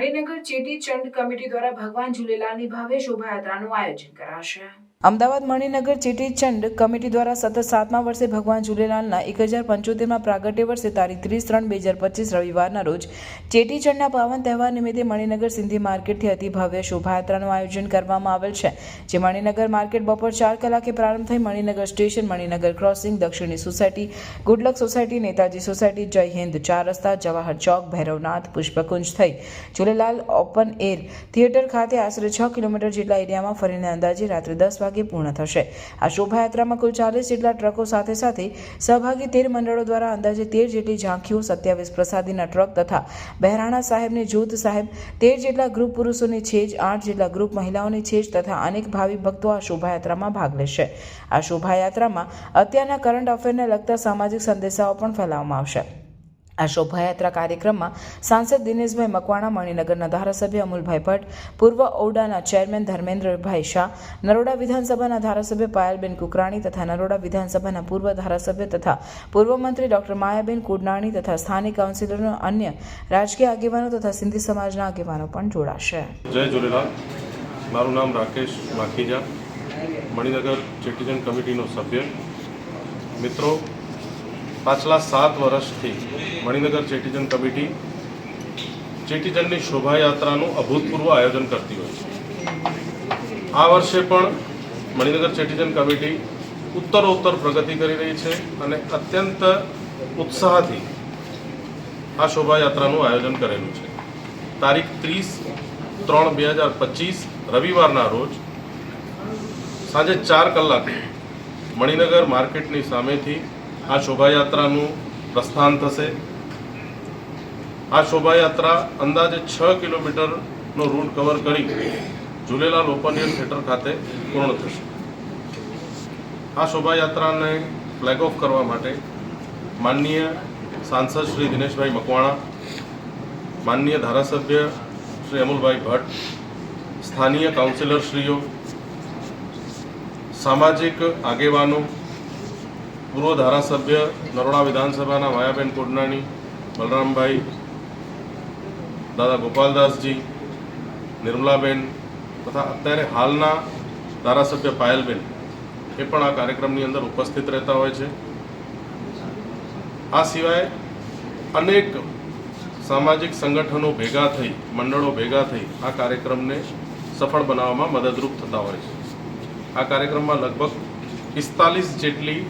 Maninagar Cheti ચંડ committee દ્વારા ભગવાન ઝૂલેલાલની ભવ્ય શોભાયાત્રાનું આયોજન કરાશે. અમદાવાદ મણિનગર ચેટીચંડ કમિટી દ્વારા સતત સાતમા વર્ષે ભગવાન ઝૂલેલાલના એક હજાર પંચોતેરમાં પ્રાગટ્ય વર્ષે તારીખ ત્રીસ ત્રણ બે હજાર પચીસ રવિવારના રોજ ચેટીચંડના પાવન તહેવાર નિમિત્તે મણિનગર સિંધી માર્કેટથી અતિ ભવ્ય શોભાયાત્રાનું આયોજન કરવામાં આવેલ છે, જે મણિનગર માર્કેટ બપોર ચાર કલાકે પ્રારંભ થઈ Maninagar station, Maninagar crossing, Dakshini society, good luck society, Netaji society, Jai Hind, ચાર રસ્તા, જવાહર ચોક, ભૈરવનાથ, પુષ્પકુંજ થઈ ઝૂલેલાલ ઓપન એર થિયેટર ખાતે આશરે છ કિલોમીટર જેટલા એરિયામાં ફરીને અંદાજે રાત્રે દસ વાગે પૂર્ણ થશે. આ શોભાયાત્રામાં કુલ ચાલીસ જેટલા ટ્રકો સાથે સાથે સહભાગી તેર મંડળો દ્વારા અંદાજે તેર જેટલી ઝાંખીઓ સત્યાવીસ પ્રસાદીના ટ્રક તથા બહેરાણા સાહેબની જૂથ સાહેબ, તેર જેટલા ગ્રુપ પુરુષોની છેજ, આઠ જેટલા ગ્રુપ મહિલાઓની છેજ તથા અનેક ભાવિ ભક્તો આ શોભાયાત્રામાં ભાગ લેશે. આ શોભાયાત્રામાં અત્યારના કરંટ અફેરને લગતા સામાજિક સંદેશાઓ પણ ફેલાવવામાં આવશે. આ શોભાયાત્રા કાર્યક્રમમાં સાંસદ દિનેશભાઈ મકવાણા, મણિનગરના ધારાસભ્ય અમુલભાઈ ભટ્ટ, પૂર્વ ઔડાના ચેરમેન ધર્મેન્દ્રભાઈ શાહ, નરોડા વિધાનસભાના ધારાસભ્ય પાયલબેન કુકરાણી તથા નરોડા વિધાનસભાના પૂર્વ ધારાસભ્ય તથા પૂર્વ મંત્રી ડોક્ટર માયાબેન કુડનાણી તથા સ્થાનિક કાઉન્સિલરો અન્ય રાજકીય આગેવાનો તથા સિંધી સમાજના આગેવાનો પણ જોડાશે. જય ઝૂલેલાલ મારું નામ રાકેશ માખીજા. મણિનગર ચેટીજન કમિટીનો સભ્ય. મિત્રો પાછલા સાત વર્ષથી મણિનગર ચેટીચંદ કમિટી ચેટીચંદની શોભાયાત્રાનું અભૂતપૂર્વ આયોજન કરતી હોય છે. આ વર્ષે પણ મણિનગર ચેટીચંદ કમિટી ઉત્તરોત્તર પ્રગતિ કરી રહી છે અને અત્યંત ઉત્સાહથી આ શોભાયાત્રાનું આયોજન કરેલું છે. તારીખ ત્રીસ ત્રણ બે હજાર પચીસ, રવિવારના રોજ સાંજે ચાર કલાકે મણિનગર માર્કેટની સામેથી આ શોભાયાત્રાનું પ્રસ્થાન થશે. આ શોભાયાત્રા અંદાજે છ કિલોમીટરનો રૂટ કવર કરી ઝૂલેલાલ ઓપન એર થિયેટર ખાતે પૂર્ણ થશે. આ શોભાયાત્રાને ફ્લેગ ઓફ કરવા માટે માનનીય સાંસદ શ્રી દિનેશભાઈ મકવાણા, માનનીય ધારાસભ્ય શ્રી અમુલભાઈ ભટ્ટ, સ્થાનીય કાઉન્સિલરશ્રીઓ સામાજિક આગેવાનો પૂર્વ ધારાસભ્ય નરોડા વિધાનસભાના માયાબેન કોડનાણી, બલરામભાઈ, દાદા ગોપાલદાસજી, નિર્મલાબેન તથા અત્યારે હાલના ધારાસભ્ય પાયલબેન એ પણ આ કાર્યક્રમની અંદર ઉપસ્થિત રહેતા હોય છે. આ સિવાય અનેક સામાજિક સંગઠનો ભેગા થઈ, મંડળો ભેગા થઈ આ કાર્યક્રમને સફળ બનાવવામાં મદદરૂપ થતા હોય છે. આ કાર્યક્રમમાં લગભગ પિસ્તાલીસ જેટલી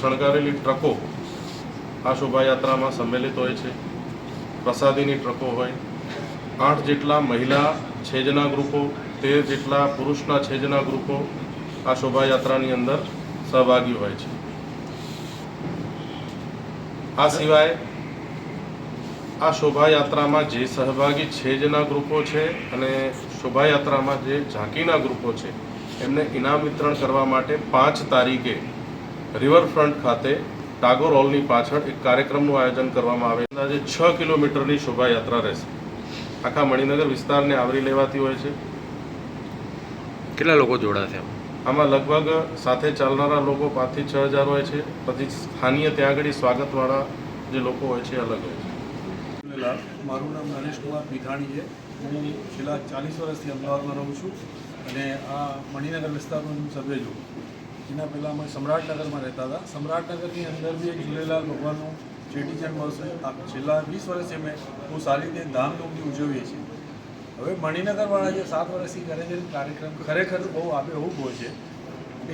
શણગારેલી ટ્રકો આ શોભાયાત્રામાં સંમેલિત હોય છે. પ્રસાદીની ટ્રકો હોય. આઠ જેટલા મહિલા છેજના ગ્રુપો, તેર જેટલા પુરુષના છેજના ગ્રુપો આ શોભાયાત્રાની અંદર સહભાગી હોય છે. આ સિવાય આ શોભાયાત્રામાં જે સહભાગી છેજના ગ્રુપો છે અને શોભાયાત્રામાં જે ઝાંકીના ગ્રુપો છે, એમને ઇનામ વિતરણ કરવા માટે પાંચ તારીખે રિવરફ્રન્ટ ખાતે ટાગોર હોલની પાછળ એક કાર્યક્રમનું આયોજન કરવામાં આવે છે. અંદાજે છ કિલોમીટરની શોભાયાત્રા રહેશે. આખા મણિનગર વિસ્તારને આવરી લેવાતી હોય છે. કેટલા લોકો જોડાશે? આમાં લગભગ સાથે ચાલનારા લોકો પાંચથી છ હજાર હોય છે. પછી સ્થાનીય ત્યાં આગળ સ્વાગતવાળા જે લોકો હોય છે અલગ હોય છે. મારું નામ નરેશ કુમાર પીઠાણી છે. હું છેલ્લા ચાલીસ વર્ષથી અમદાવાદમાં રહું છું અને આ મણિનગર વિસ્તારનો હું સભ્ય છું. એના પહેલાં અમે સમ્રાટનગરમાં રહેતા હતા. સમ્રાટનગરની અંદર બી એક ઝૂલેલાલ ભગવાનનું ચેટીચંડ મળશે આ છેલ્લા વીસ વર્ષથી અમે બહુ સારી રીતે ધામધૂમથી ઉજવીએ છીએ. હવે મણિનગરવાળા જે સાત વર્ષથી કરે છે, કાર્યક્રમ ખરેખર બહુ આબેહૂબ હોય છે.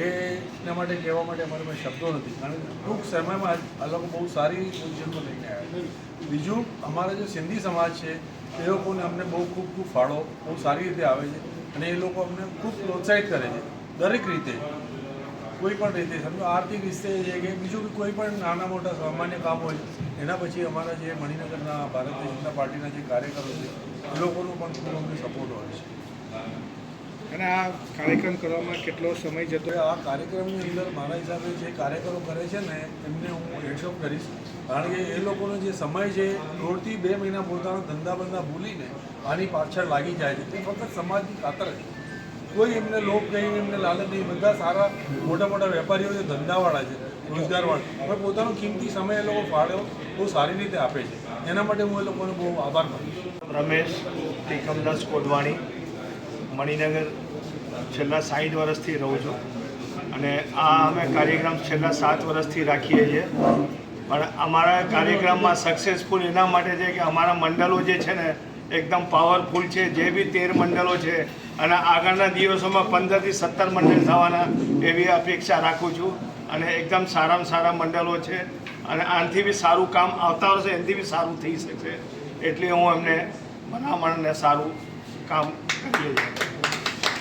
એના માટે કહેવા માટે અમારે પાસે શબ્દો નથી. કારણ કે ટૂંક સમયમાં આ લોકો બહુ સારી પોઝિશનમાં લઈને આવ્યા બીજું, અમારા જે સિંધી સમાજ છે, એ લોકોને અમને બહુ ખૂબ ખૂબ ફાળો, બહુ સારી રીતે આવે છે અને એ લોકો અમને ખૂબ પ્રોત્સાહિત કરે છે. દરેક રીતે. કોઈ પણ રીતે સમજો આર્થિક રીતે છે કે બીજું બી કોઈ પણ નાના મોટા સામાન્ય કામ હોય એના પછી અમારા જે મણિનગરના ભારતીય જનતા પાર્ટીના જે કાર્યકરો છે એ લોકોનો પણ ખૂબ અમને સપોર્ટ હોય છે. અને આ કાર્યક્રમ કરવામાં કેટલો સમય જતો? આ કાર્યક્રમની અંદર મારા હિસાબે જે કાર્યકરો કરે છે ને એમને હું હેડશોપ કરીશ. કારણ કે એ લોકોનો જે સમય છે દોઢથી બે મહિના પોતાના ધંધા બંધા ભૂલીને આની પાછળ લાગી જાય છે. તે ફક્ત સમાજની ખાતર છે કોઈ એમને લોભ નહીં એમને લાલચ નહીં. બધા સારા, મોટા મોટા વેપારીઓ છે, ધંધાવાળા છે, રોજગારવાળા. પણ પોતાનો કિંમતી સમય એ લોકો ફાળો બહુ સારી રીતે આપે છે. એના માટે હું એ લોકોનો બહુ આભાર માનું રમેશ ટીકમદાસ કોદવાણી. મણિનગર છેલ્લા સાઠ વર્ષથી રહું છું. અને આ અમે કાર્યક્રમ છેલ્લા સાત વર્ષથી રાખીએ છીએ. પણ અમારા કાર્યક્રમમાં સક્સેસફુલ એના માટે છે કે અમારા મંડળો જે છે ને એકદમ પાવરફુલ છે, જે બી તેર મંડળો છે. અને આગળના દિવસોમાં પંદરથી સત્તર મંડળ થવાના એવી અપેક્ષા રાખું છું. અને એકદમ સારામાં સારા મંડળો છે. અને આનાથી બી સારું કામ આવતા વર્ષે એનાથી બી સારું થઈ શકશે એટલે હું એમને ભલામણને સારું કામ છીએ.